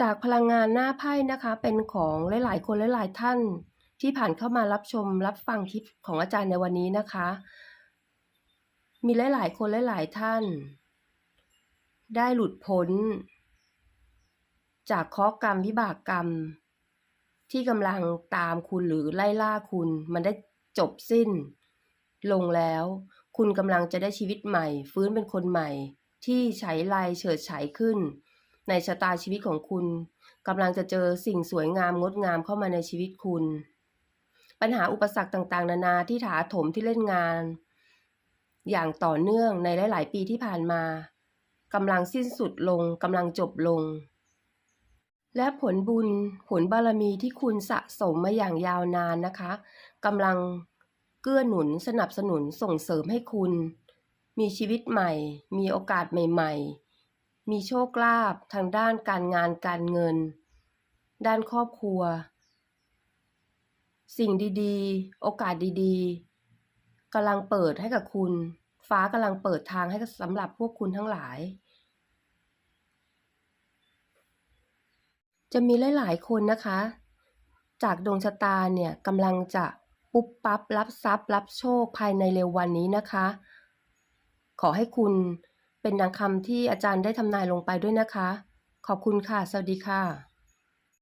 จากพลังงานหน้าไพ่นะคะ เป็นของหลาย ๆ คนหลาย ๆ ท่าน ที่ผ่านเข้ามารับชมรับฟังคลิปของอาจารย์ในวันนี้นะคะ มีหลาย ๆ คนหลาย ๆ ท่าน ได้หลุดพ้น จากเคราะห์กรรมวิบากกรรม ที่กำลังตามคุณหรือไล่ล่าคุณ มันได้จบสิ้น ลงแล้ว คุณกำลังจะได้ชีวิตใหม่ ฟื้นเป็นคนใหม่ ที่ฉายเฉิดฉายขึ้น ในชะตาชีวิตของคุณกำลังจะเจอสิ่งสวยงามงดงามเข้ามาในชีวิตคุณ ปัญหาอุปสรรคต่างๆ นานาที่ถาโถมที่เล่นงาน อย่างต่อเนื่องในหลาย ๆ ปีที่ผ่านมากำลังสิ้นสุดลงกำลังจบลง และผลบุญผลบารมีที่คุณสะสมมาอย่างยาวนานนะคะกำลังเกื้อหนุนสนับสนุนส่งเสริมให้คุณ มีชีวิตใหม่ มีโอกาสใหม่ ๆ มีโชคลาภทางด้านการงานการเงิน ด้านครอบครัว สิ่งดีๆ โอกาสดีๆกำลังเปิดให้กับคุณ ฟ้ากำลังเปิดทางให้สำหรับพวกคุณทั้งหลาย จะมีหลายๆคนนะคะ จากดวงชะตาเนี่ยกำลังจะปุ๊บปั๊บรับทรัพย์ รับโชคภายในเร็ววันนี้นะคะ ขอให้คุณ เป็นดังคำที่อาจารย์ได้ทำนายลงไปด้วยนะคะ ขอบคุณค่ะ สวัสดีค่ะ